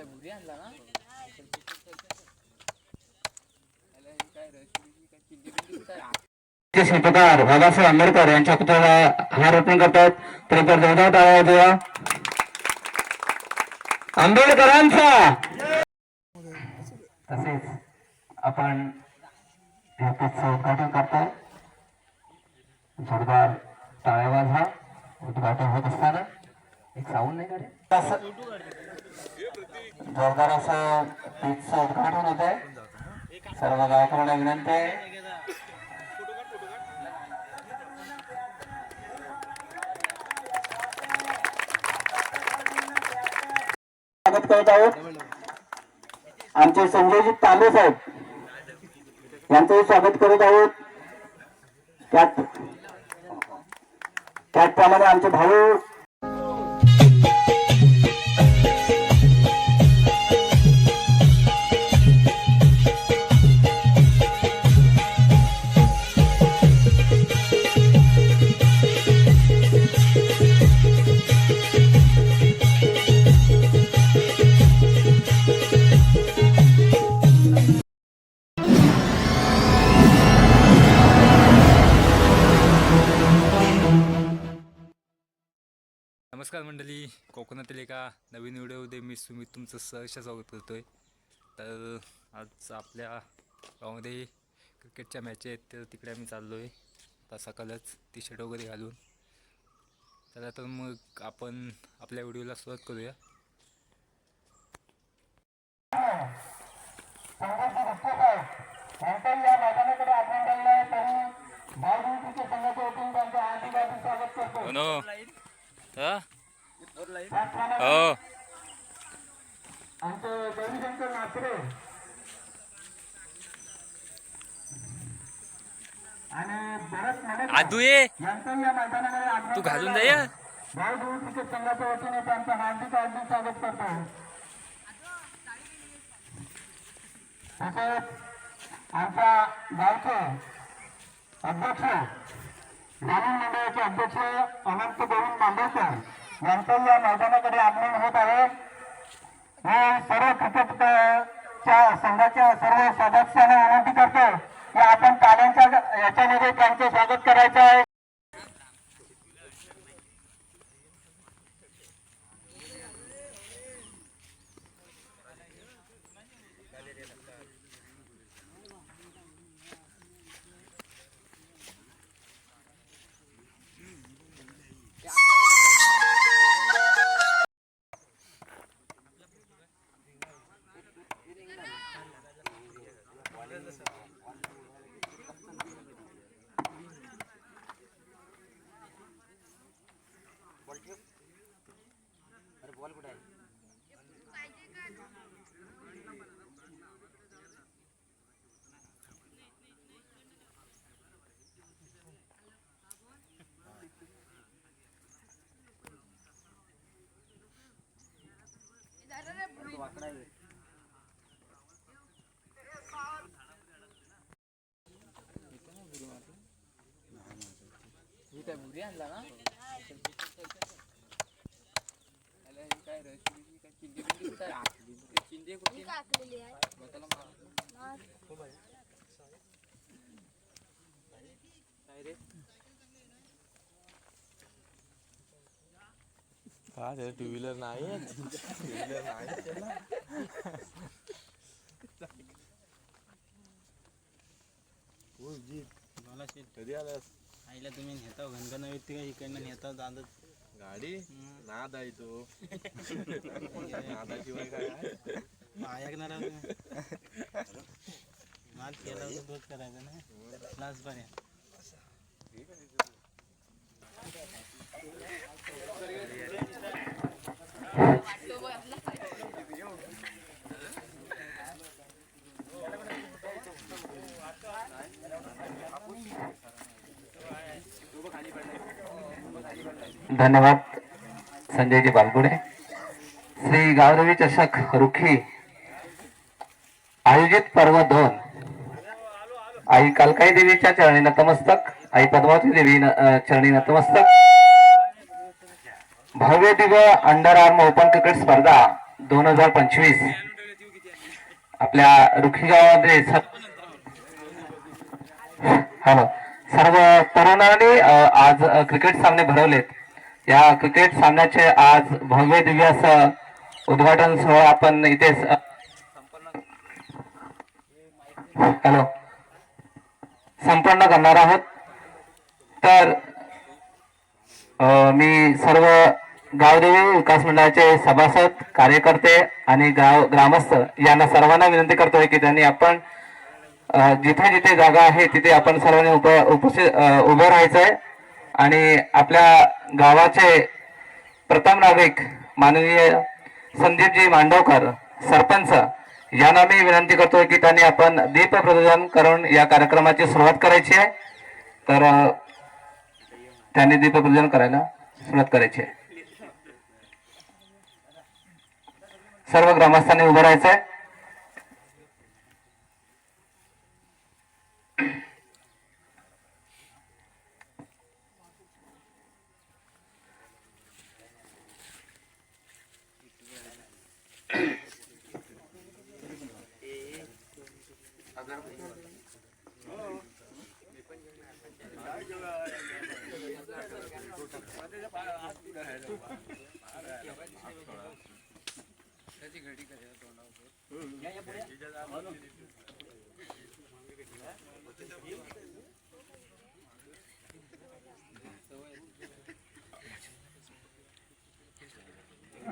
काय भुरी आणला ना ते शिल्पकार आंबेडकर यांच्या पुतळ्याला हार अर्पण करतात जोरदार टाळ्या. आंबेडकरांचा तसेच आपण उद्घाटन करताय जोरदार टाळ्या वाजवा उद्घाटन होत असताना एक साऊंड नाही का रे जोरदार असं पीचचं उद्घाटन होत आहे सर्व गायकऱ्यांना विनंती आहे. स्वागत करत आहोत. आमचे संजयजी तांबे साहेब यांचंही स्वागत करत आहोत. त्यात त्याचप्रमाणे आमचे भाऊ कोकणातील एका नवीन व्हिडिओमध्ये मी सुमित तुमचं सहर्ष स्वागत करतोय. तर आज आपल्या गावामध्ये क्रिकेटच्या मॅच आहेत तर तिकडे आम्ही चाललो आहे आता सकाळच टी शर्ट वगैरे घालून. चला तर मग आपण आपल्या व्हिडिओला सुरुवात करूया. हो नो. हा? हो. आणि आदू ये. तू घालून जाय संघाच्या वतीने त्यांचं हार्दिक हार्दिक स्वागत करतो तसेच आमच्या गावचे अध्यक्ष ग्रामीण मंडळाचे अध्यक्ष अनंत गोविंद बांबेकर यांचं या मैदानाकडे आगमन होत आहे. मी सर्व क्रिकेटच्या संघाच्या सर्व सदस्यांना विनंती करतो की आपण टाळ्यांच्या याच्यामध्ये त्यांचे स्वागत करायचं आहे. काय भुरी आणला ना काय चिंदी चिंदी रे हा त्याला टू व्हीलर नाही? टू व्हीलर नाही हो मला शेत कधी आलास? आईला तुम्ही नेता घनघन व्यक्ती का इकडनं नेता दादत गाडी? नाद आहे तो. नादाशिवाय काय आहे? ऐकणार आहोत तुम्ही. माल केला होता तोच करायचा ना? लास्ट पर्यंत धन्यवाद संजयजी बालगुडे. श्री गावरवी चषक रुखी आयोजित पर्व दोन. आई कालकाई देवीच्या चरणी नतमस्तक आई पद्मावती देवी चरणी नतमस्तक. भव्य दिव अंडर आर्म ओपन क्रिकेट स्पर्धा दोन हजार पंचवीस. आपल्या रुखी गावामध्ये हॅलो सर्व तरुणांनी आज क्रिकेट सामने भरवलेत. या क्रिकेट सामन्याचे आज भव्य दिव्य असं उद्घाटन सोहळा आपण इथे हॅलो. संपन्न करणार आहोत. तर मी सर्व गावदेवी विकास मंडळाचे सभासद कार्यकर्ते आणि गाव ग्रामस्थ यांना सर्वांना विनंती करतोय की त्यांनी आपण जिथे जिथे जागा आहे तिथे आपण सर्वांनी उप उपस्थित उभं उभं राहायचंय. आणि आपल्या गावाचे प्रथम नागरिक माननीय संदीपजी मांडवकर सरपंच यांना मी विनंती करतोय की त्यांनी आपण दीप प्रज्वलन करून या कार्यक्रमाची सुरुवात करायची आहे. तर त्यांनी दीप प्रज्वलन करायला सुरुवात करायची आहे. सर्व ग्रामस्थांनी उभं राहायचं आहे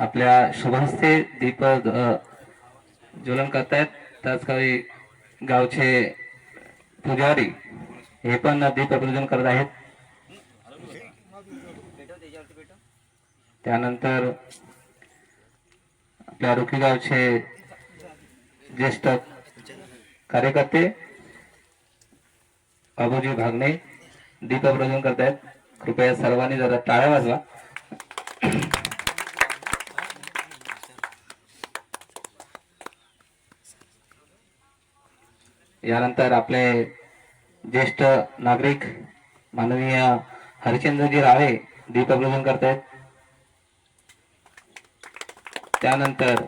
आपल्या शुभहस्ते दीप ज्वलन करतायत. त्याच काही गावचे पुजारी हे पण दीप प्रज्वलन करत आहेत. त्यानंतर आपल्या रुखी गावचे ज्येष्ठ कार्यकर्ते बाबूजी भागणे दीप प्रज्वलन करतायत. कृपया सर्वांनी जरा टाळ्या वाजवा. यानंतर आपले ज्येष्ठ नागरिक माननीय हरिचंद्रजी राळे दीपप्रजन करतायत. त्यानंतर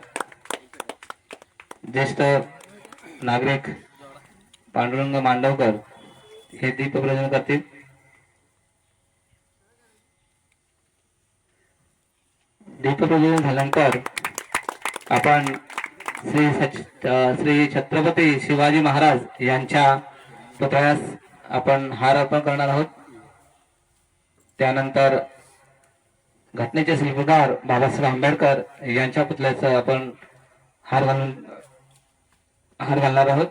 ज्येष्ठ नागरिक पांडुरंग मांडवकर हे दीपप्रजन करतील. श्री सच श्री छत्रपती शिवाजी महाराज यांच्या पुतळ्यास आपण हार अर्पण करणार आहोत. त्यानंतर घटनेचे शिल्पकार बाबासाहेब आंबेडकर यांच्या पुतळ्याचं आपण हार घालून हार घालणार आहोत.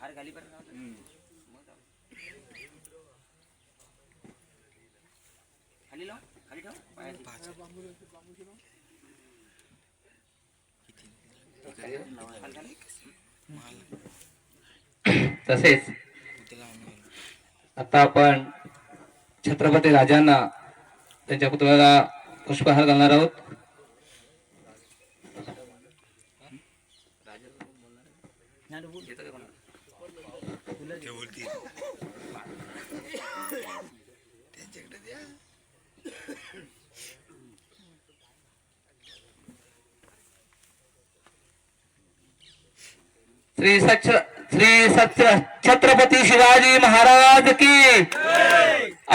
हार खाली पर्यंत खाली लाव खाली ठेव खाली खाली. तसेच आता आपण छत्रपती राजांना त्यांच्या पुतळ्याला पुष्पहार घालणार आहोत. श्री सच्छ श्री सत्य छत्रपती शिवाजी महाराज की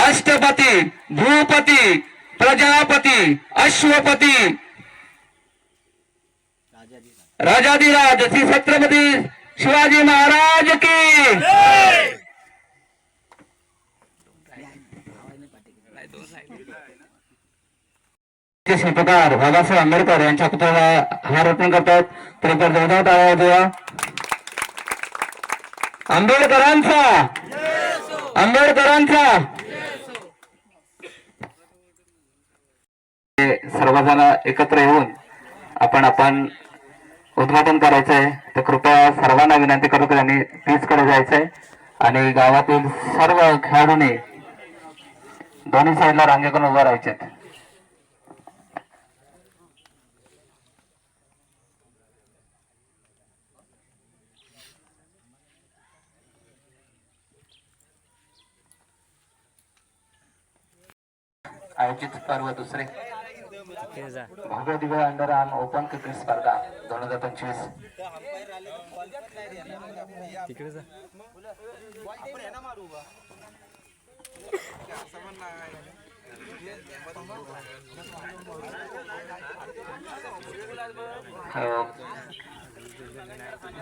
अष्टपती भूपती प्रजापती अश्वपती। राजाधिराज श्री छत्रपती शिवाजी महाराज की शिल्पकार बाबासाहेब आंबेडकर यांच्या पुतळ्याला हार अर्पण करतात. तरी पण जोरदार टाळ्या आंबेडकरांचा. आंबेडकरांचा. सर्वजण एकत्र येऊन आपण आपण उद्घाटन करायचं आहे तर कृपया सर्वांना विनंती करू की त्यांनी पीचकडे जायचंय. आणि गावातील सर्व खेळाडूंनी दोन्ही साईडला रांगेकडून उभं राहायचे आयोजित पर्व दुसरे. तिकडे जा भव्य Divya under arm open cricket स्पर्धा दोन हजार पंचवीस. तिकडे जा.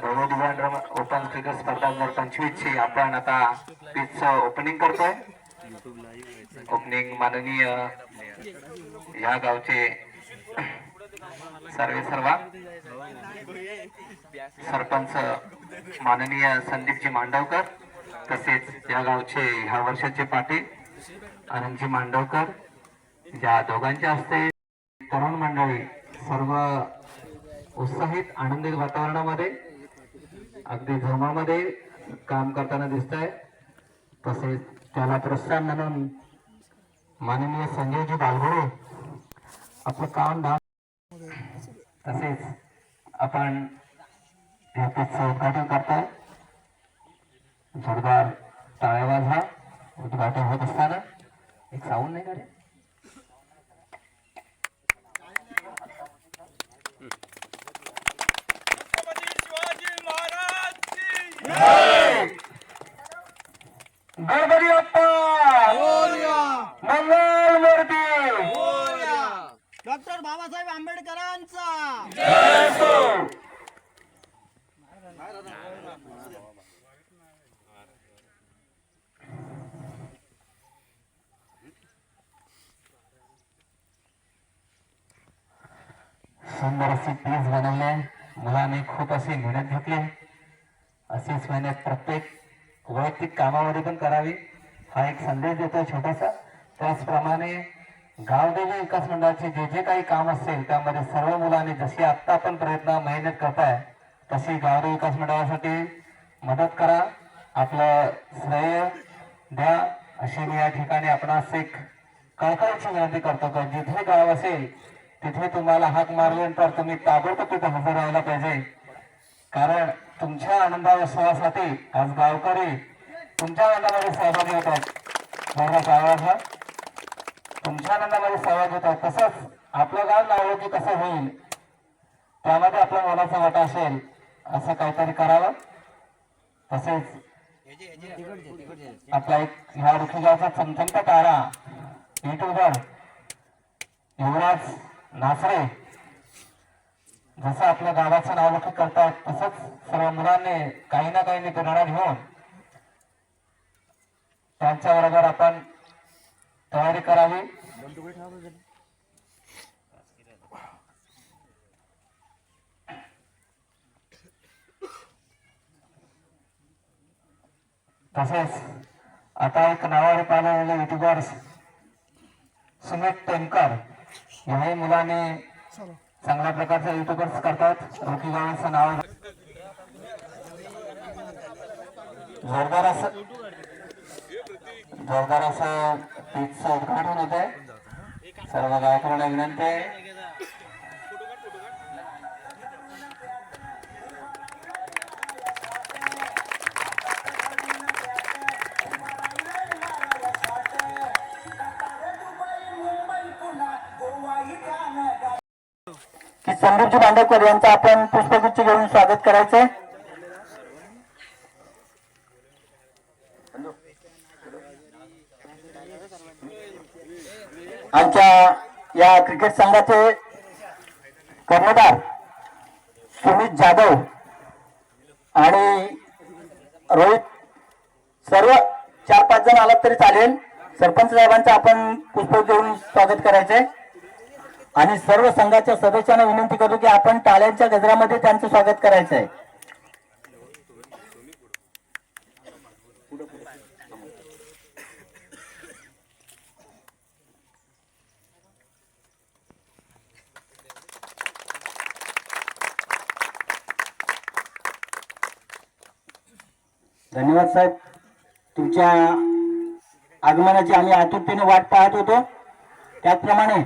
भव्य दिव्य अंडर ओपन क्रिकेट स्पर्धा दोन हजार पंचवीस ची आपण आता पिच ओपनिंग करतोय. ओपनिंग माननीय या गावचे सर्वे सर्वा. सरपंच माननीय संदीपजी मांडवकर तसेच या गावचे ह्या वर्षाचे पाटील आनंदजी मांडवकर या दोघांच्या हस्ते तरुण मंडळी सर्व उत्साहित आनंदित वातावरणामध्ये अगदी धर्मामध्ये काम करताना दिसत आहे तसेच त्याला प्रोत्साहन म्हणून माननीय संजयजी बालगोडे आपलं काम धाम तसेच आपण त्याचं उद्घाटन करताय. जोरदार टाळ्यावाज हा उद्घाटन होत असताना एक साऊंड नाही का रे गणपती बाप्पा मंगल मूर्ती डॉक्टर बाबासाहेब आंबेडकरांचा सुंदर अशी पीच बनवली आहे मुलांनी मेहनत घेतली आहे अशीच मेहनत प्रत्येक वैयक्तिक कामामध्ये पण करावी. हा एक संदेश देतो छोटासा. त्याचप्रमाणे गावदेवी विकास मंडळाचे जे जे काही काम असेल त्यामध्ये सर्व मुलांनी जशी आत्ता आपण प्रयत्न मेहनत करताय तशी गावदेवी विकास मंडळासाठी मदत करा. आपलं श्रेय द्या. अशी मी या ठिकाणी आपणास एक कळकळीची विनंती करतो का जिथे गाव असेल तिथे तुम्हाला हाक मारल्यानंतर तुम्ही ताबडतोब तिथे हजर राहायला पाहिजे. कारण तुमच्या आनंदाविश्वासाठी आज गावकरी तुमच्या आनंदामध्ये सहभागी होतात. बरोबर आवाज तुमच्या आनंदामध्ये सहभागी होतात. तसंच आपलं गाव लावलं की कसं होईल त्यामध्ये आपल्या मुलाचा वाटा असेल असं काहीतरी करावं. तसेच आपला एक ह्या ऋतुजाचा चमचमता तारा युट्यूबर युवराज नासरे जसं आपल्या गावाचं नावलौकिक करतात तसंच सर्व मुलांनी काही ना काही प्रेरणा घेऊन त्यांच्याबरोबर आपण तयारी करावी. तसेच आता एक नावावर पाहिलेले युट्यूबर्स सुमित टेमकर याही मुलाने चांगल्या प्रकारचे युट्यूबर्स करतात. रोकी गावाचं नाव जोरदार असं जोरदार असं पीचचं उद्घाटन होत आहे सर्व गावकऱ्यांना विनंती आहे. संदीपजी बांडवकर यांचं आपण पुष्पगुच्छ घेऊन स्वागत करायचंय आमच्या या क्रिकेट संघाचे कर्णधार सुमित जाधव आणि रोहित सर्व चार पाच जण आलात तरी चालेल. सरपंच साहेबांचं आपण पुष्प घेऊन स्वागत करायचंय. आणि सर्व संघाच्या सदस्यांना विनंती करतो की आपण टाळ्यांच्या गजरामध्ये त्यांचं स्वागत करायचं आहे. धन्यवाद साहेब. तुमच्या आगमनाची आम्ही आतुरतेने वाट पाहत होतो. त्याचप्रमाणे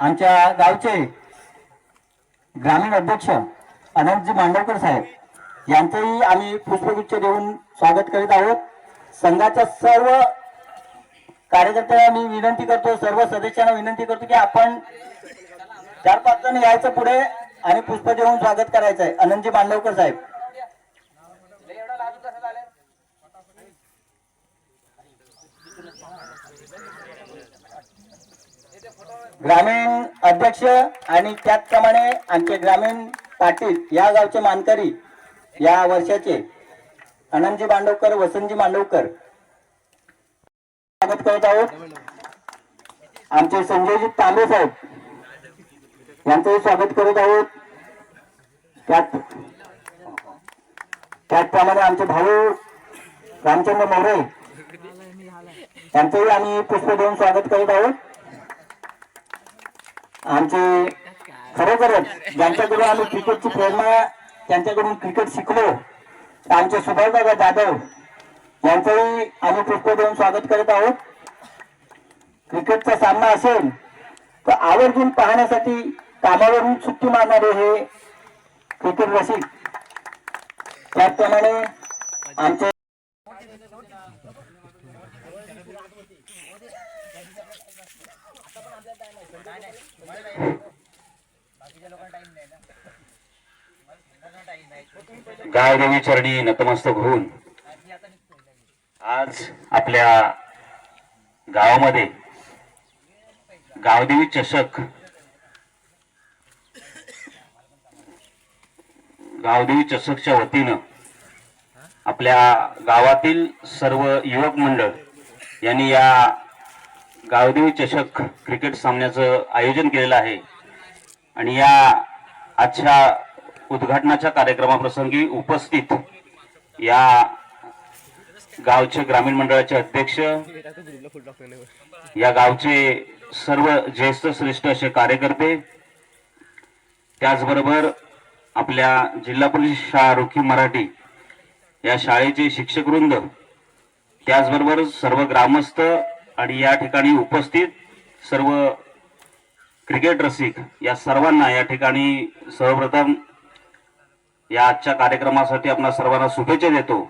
आमच्या गावचे ग्रामीण अध्यक्ष अनंतजी मांडवकर साहेब यांचंही आम्ही पुष्पगुच्छ देऊन स्वागत करीत आहोत. संघाच्या सर्व कार्यकर्त्यांना मी विनंती करतो सर्व सदस्यांना विनंती करतो की आपण चार पाच जण यायचं पुढे आणि पुष्प देऊन स्वागत करायचं आहे अनंतजी मांडवकर साहेब. ग्रामीण अध्यक्ष आणि त्याचप्रमाणे आमचे ग्रामीण पाटील या गावचे मानकरी या वर्षाचे अनंतजी मांडवकर वसंतजी मांडवकर स्वागत करत आहोत. आमचे संजयजी तांबे साहेब यांचंही स्वागत करत आहोत. त्यात त्याचप्रमाणे आमचे भाऊ रामचंद्र मोरे यांचंही आम्ही पुष्प देऊन स्वागत करत आहोत. आमचे खरोखरच ज्यांच्याकडून आम्ही क्रिकेटची प्रेरणा त्यांच्याकडून क्रिकेट शिकलो आमचे सुभाषदादा जाधव यांचंही आम्ही पुष्प देऊन स्वागत करत आहोत. क्रिकेटचा सामना असेल तर आवर्जून पाहण्यासाठी कामावरून सुट्टी मारणारे हे क्रिकेट रसिक. त्याचप्रमाणे आमचे गायदेवी चरणी नतमस्तक होऊन आज आपल्या गावामध्ये गावदेवी चषक गावदेवी चषकच्या वतीनं आपल्या गावातील सर्व युवक मंडळ यांनी या गावदेवी चषक क्रिकेट सामन्याचं आयोजन केलेलं आहे. आणि या आजच्या उद्घाटनाच्या कार्यक्रमाप्रसंगी उपस्थित या गावचे ग्रामीण मंडळाचे अध्यक्ष या गावचे सर्व ज्येष्ठ श्रेष्ठ असे कार्यकर्ते त्याचबरोबर आपल्या जिल्हा परिषद शाळा रुखी मराठी या शाळेचे शिक्षकवृंद त्याचबरोबर सर्व ग्रामस्थ आणि या ठिकाणी उपस्थित सर्व क्रिकेट रसिक या सर्वांना या ठिकाणी सर्वप्रथम या आजच्या कार्यक्रमासाठी आपण सर्वांना शुभेच्छा देतो.